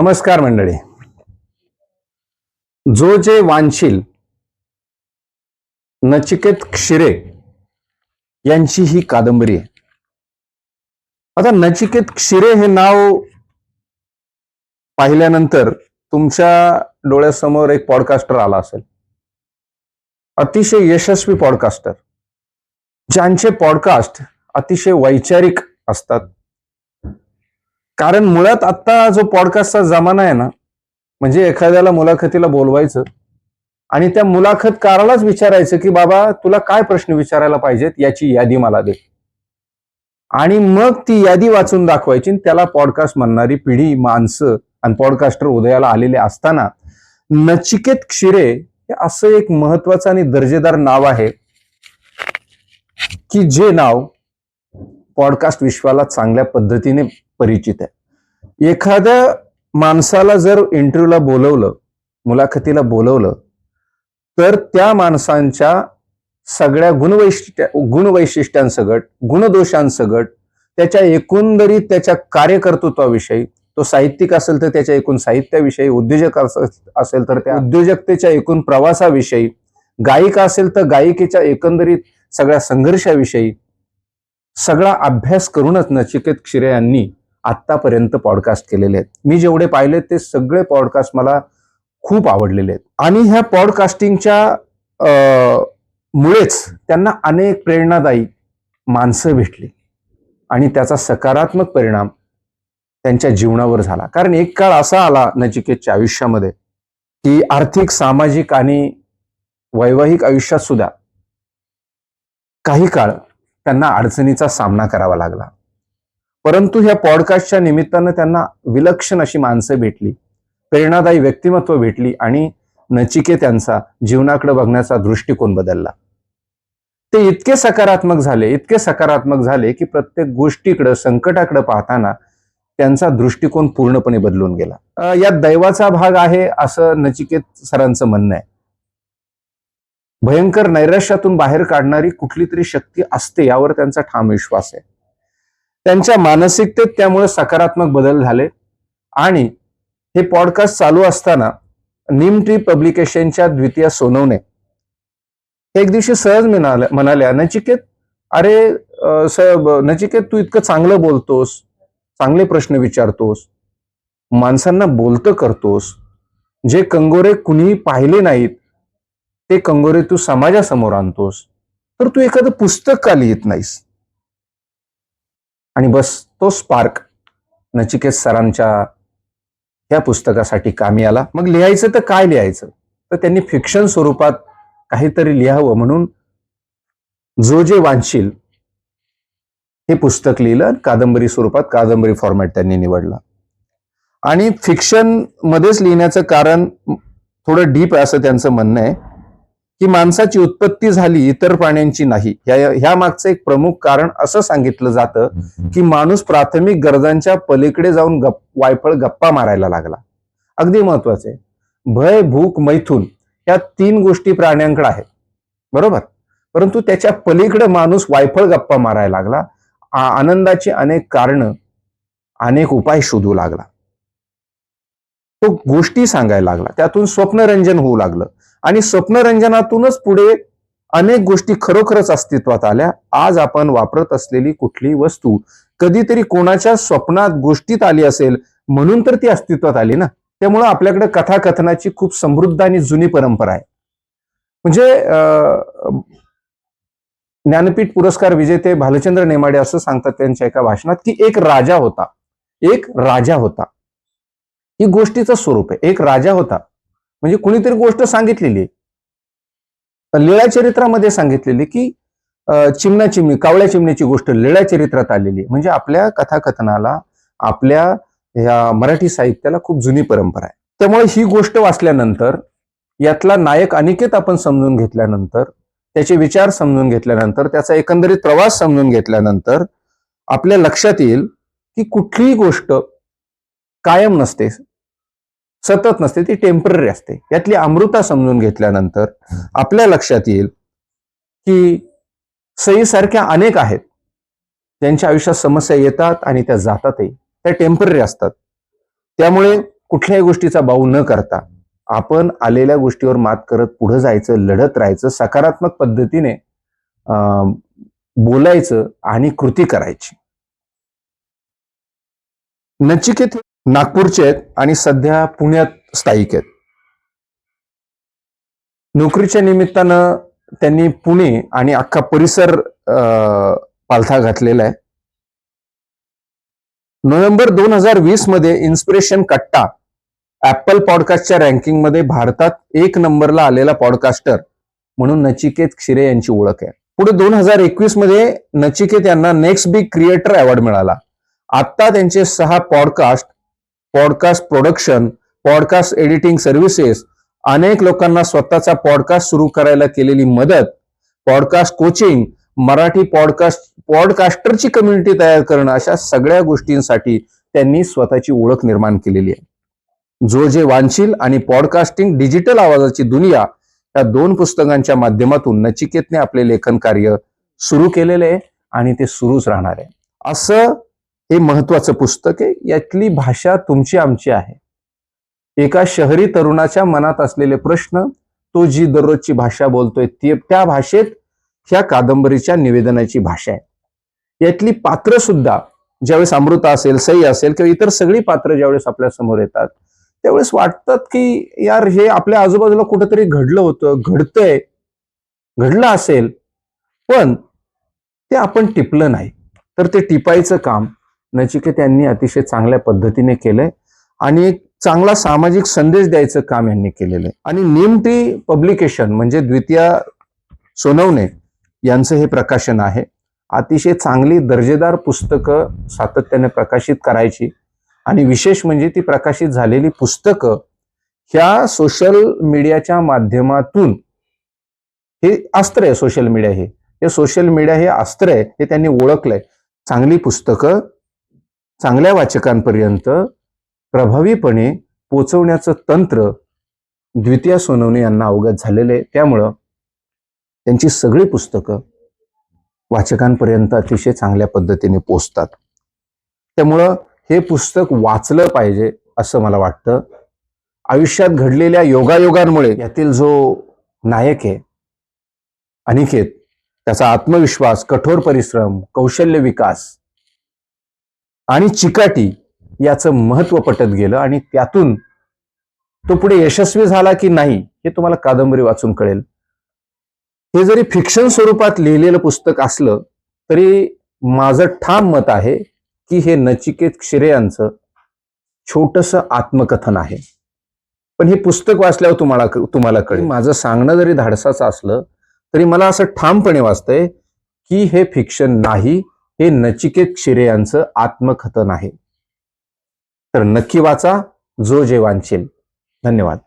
नमस्कार मंडळी. जो जे वांशील नचिकेत क्षीरे यांची ही कादंबरी आहे. आता नचिकेत क्षीरे हे नाव पाहिल्यानंतर तुमच्या डोळ्यासमोर एक पॉडकास्टर आला असेल. अतिशय यशस्वी पॉडकास्टर ज्यांचे पॉडकास्ट अतिशय वैचारिक असतात. कारण मुळात आता जो पॉडकास्टचा जमाना आहे ना म्हणजे एखाद्याला मुलाखतीला बोलवायचं आणि त्या मुलाखतकारालाच विचारायचं की बाबा तुला काय प्रश्न विचारायला पाहिजेत? याची यादी मला दे. आणि मग ती यादी वाचून दाखवायची आणि त्याला पॉडकास्ट म्हणणारी पिढी माणसं आणि पॉडकास्टर उदयाला आलेले असताना नचिकेत क्षीरे हे असं एक महत्वाचं आणि दर्जेदार नाव आहे की जे नाव पॉडकास्ट विश्वाला चांगल्या पद्धतीने परिचित आहे. एखाद्या माणसाला जर इंटरव्ह्यूला बोलवलं मुलाखतीला बोलवलं तर त्या माणसांच्या सगळ्या गुणवैशिष्ट्या गुणवैशिष्ट्यांसकट गुणदोषांसकट त्याच्या एकंदरीत त्याच्या कार्यकर्तृत्वाविषयी तो साहित्यिक असेल तर त्याच्या एकूण साहित्याविषयी उद्योजक असेल तर त्या उद्योजकतेच्या एकूण प्रवासाविषयी गायिका असेल तर गायिकेच्या एकंदरीत सगळ्या संघर्षाविषयी सगळा अभ्यास करूनच नचिकेत क्षीरे यांनी आतापर्यंत पॉडकास्ट केलेले आहेत. मी जेवढे पाहिले ते सगळे पॉडकास्ट मला खूप आवडलेले आहेत. आणि ह्या पॉडकास्टिंगच्या अं, मुळेच त्यांना अनेक प्रेरणादायी माणसं भेटली. आणि त्याचा सकारात्मक परिणाम त्यांच्या जीवनावर झाला. कारण एक काळ असा आला नचिकेतच्या आयुष्यामध्ये की आर्थिक सामाजिक आणि वैवाहिक आयुष्यात सुद्धा काही काळ त्यांना अडचणीचा सामना करावा लागला. परंतु ह्या पॉडकास्टच्या निमित्तानं त्यांना विलक्षण अशी माणसं भेटली. प्रेरणादायी व्यक्तिमत्व भेटली आणि नचिके त्यांचा जीवनाकडे बघण्याचा दृष्टिकोन बदलला. ते इतके सकारात्मक झाले इतके सकारात्मक झाले की प्रत्येक गोष्टीकडं संकटाकडे पाहताना त्यांचा दृष्टिकोन पूर्णपणे बदलून गेला. यात दैवाचा भाग आहे असं नचिकेत सरांचं म्हणणं आहे. भयंकर नैराश्यातून बाहेर काढणारी कुठली तरी शक्ती असते यावर त्यांचा ठाम विश्वास आहे. त्यांच्या मानसिकतेत त्यामुळे सकारात्मक बदल झाले. आणि हे पॉडकास्ट चालू असताना निमट्री पब्लिकेशनच्या द्वितीय सोनवणे. एक दिवशी सहज म्हणाल्या म्हणाल्या नचिकेत अरे स- नचिकेत तू इतकं चांगलं बोलतोस चांगले प्रश्न विचारतोस माणसांना बोलतं करतोस जे कंगोरे कुणीही पाहिले नाहीत ते कंगोरे तू समाजासमोर आणतोस तर तू एखादं पुस्तक का लिहित नाहीस? आणि बस तो स्पार्क नचिकेत सरांच्या या पुस्तकासाठी कामी आला. मग लिहायचं तर काय लिहायचं? तर त्यांनी फिक्शन स्वरूपात काहीतरी लिहावं म्हणून जो जे वाचशील हे पुस्तक लिहिलं कादंबरी स्वरूपात कादंबरी फॉर्मॅट त्यांनी निवडला. आणि फिक्शन मध्येच लिहिण्याचं कारण थोडं डीप आहे असं त्यांचं म्हणणं आहे. की माणसाची उत्पत्ती झाली इतर प्राण्यांची नाही. ह्या ह्या मागचं एक प्रमुख कारण असं सांगितलं जातं की माणूस प्राथमिक गरजांच्या पलीकडे जाऊन गप वायफळ गप्पा मारायला लागला. अगदी महत्त्वाचे भय भूक मैथून या तीन गोष्टी प्राण्यांकडे आहेत. बरोबर? परंतु त्याच्या पलीकडे माणूस वायफळ गप्पा मारायला लागला. आनंदाची अनेक कारण अनेक उपाय शोधू लागला. तो गोष्टी सांगायला लागला. त्यातून स्वप्नरंजन होऊ लागलं. आणि स्वप्नरंजनातूनच पुढे अनेक गोष्टी खरोखरच अस्तित्वात आल्या. आज आपण वापरत असलेली कुठली वस्तू कधीतरी कोणाच्या स्वप्नात गोष्टीत आली असेल म्हणून तर ती अस्तित्वात आली ना. त्यामुळं आपल्याकडे कथाकथनाची खूप समृद्ध आणि जुनी परंपरा आहे. म्हणजे अं, ज्ञानपीठ पुरस्कार विजेते भालचंद्र नेमाडे असं सांगतात त्यांच्या एका भाषणात की एक राजा होता. एक राजा होता. ही गोष्टीचं स्वरूप आहे. एक राजा होता. म्हणजे कुणीतरी गोष्ट सांगितलेली आहे. लीळा चरित्रामध्ये सांगितलेली की चिमना चिमणी कावळ्या चिमणीची गोष्ट लीळा चरित्रात आलेली आहे. म्हणजे आपल्या कथाकथनाला आपल्या ह्या मराठी साहित्याला खूप जुनी परंपरा आहे. त्यामुळे ही गोष्ट वाचल्यानंतर यातला नायक अनिकेत आपण समजून घेतल्यानंतर त्याचे विचार समजून घेतल्यानंतर त्याचा एकंदरीत प्रवास समजून घेतल्यानंतर आपल्या लक्षात येईल की कुठलीही गोष्ट कायम नसते. सतत नसते ती टेंपररी असते. यातली अमृता समजून घेतल्यानंतर आपल्या लक्षात येईल की सईसारख्या अनेक आहेत त्यांच्या आयुष्यात समस्या येतात आणि त्या जातातही. त्या टेंपररी असतात. त्यामुळे कुठल्याही गोष्टीचा बाऊ न करता आपण आलेल्या गोष्टीवर मात करत पुढे जायचं लढत राहायचं सकारात्मक पद्धतीने अं, बोलायचं आणि कृती करायची. नचिकेत नागपूरचे आहेत आणि सध्या पुण्यात स्थायिक आहेत. नोकरीच्या निमित्तानं त्यांनी पुणे आणि अख्खा परिसर पालथा घातलेला आहे. नोव्हेंबर दोन हजार वीसमध्ये इन्स्पिरेशन कट्टा ऍपल पॉडकास्टच्या रँकिंगमध्ये भारतात एक नंबरला आलेला पॉडकास्टर म्हणून नचिकेत क्षीरे यांची ओळख आहे. पुढे दोन हजार एकवीसमध्ये नचिकेत यांना नेक्स्ट बिग क्रिएटर अवॉर्ड मिळाला. आता त्यांचे सहा podcast podcast production podcast editing services अनेक लोकांना स्वतःचा पॉडकास्ट सुरू करायला केलेली मदत पॉडकास्ट कोचिंग मराठी पॉडकास्ट पॉडकास्टरची कम्युनिटी तयार करणं अशा सगळ्या गोष्टींसाठी त्यांनी स्वतःची ओळख निर्माण केलेली आहे. जो जे वांशील आणि पॉडकास्टिंग डिजिटल आवाजाची दुनिया या दोन पुस्तकांच्या माध्यमातून नचिकेतने आपले लेखन कार्य सुरू केलेले आहे आणि ते सुरूच राहणार आहे. असं हे महत्वाचं पुस्तक आहे. यातली भाषा तुमची आमची आहे. एका शहरी तरुणाच्या मनात असलेले प्रश्न तो जी दररोजची भाषा बोलतोय ती त्या भाषेत ह्या कादंबरीच्या निवेदनाची भाषा आहे. यातली पात्र सुद्धा ज्यावेळेस अमृता असेल सई असेल किंवा इतर सगळी पात्र ज्यावेळेस आपल्यासमोर येतात त्यावेळेस वाटतात की यार हे आपल्या आजूबाजूला कुठंतरी घडलं होतं घडतंय घडलं असेल पण ते आपण टिपलं नाही. तर ते टिपायचं काम नचिकेत यांनी अतिशय चांगल्या पद्धतीने केलंय. आणि एक चांगला सामाजिक संदेश द्यायचं काम यांनी केलेलं आहे आणि निमटी पब्लिकेशन म्हणजे द्वितीय सोनवणे यांचं हे प्रकाशन आहे. अतिशय चांगली दर्जेदार पुस्तकं सातत्याने प्रकाशित करायची. आणि विशेष म्हणजे ती प्रकाशित झालेली पुस्तकं ह्या सोशल मीडियाच्या माध्यमातून हे अस्त्र आहे सोशल मीडिया हे. हे सोशल मीडिया हे अस्त्र आहे हे त्यांनी ओळखलंय. चांगली पुस्तकं चांगल्या वाचकांपर्यंत प्रभावीपणे पोचवण्याचं तंत्र द्वितीय सोनवणे यांना अवगत झालेलं आहे. त्यामुळं त्यांची सगळी पुस्तकं वाचकांपर्यंत अतिशय चांगल्या पद्धतीने पोचतात. त्यामुळं हे पुस्तक वाचलं पाहिजे असं मला वाटतं. आयुष्यात घडलेल्या योगायोगांमुळे यातील जो नायक आहे अनिकेत त्याचा आत्मविश्वास कठोर परिश्रम कौशल्य विकास आणि चिकाटी याचं महत्त्व पटत गेलं आणि त्यातून तो पुढे यशस्वी झाला की नाही हे तुम्हाला कादंबरी वाचून कळेल. हे जरी फिक्शन स्वरूपात लिहिलेलं पुस्तक असलं तरी माझं ठाम मत आहे की हे नचिकेत क्षिरे यांचं छोटस आत्मकथन आहे. पण हे पुस्तक वाचल्यावर तुम्हाला तुम्हाला कळेल. माझं सांगणं जरी धाडसाचं असलं तरी मला असं ठामपणे वाचतंय की हे फिक्शन नाही हे नचिकेत क्षिरे यांचं आत्मकथन आहे. तर नक्की वाचा जो जे वांचेल धन्यवाद.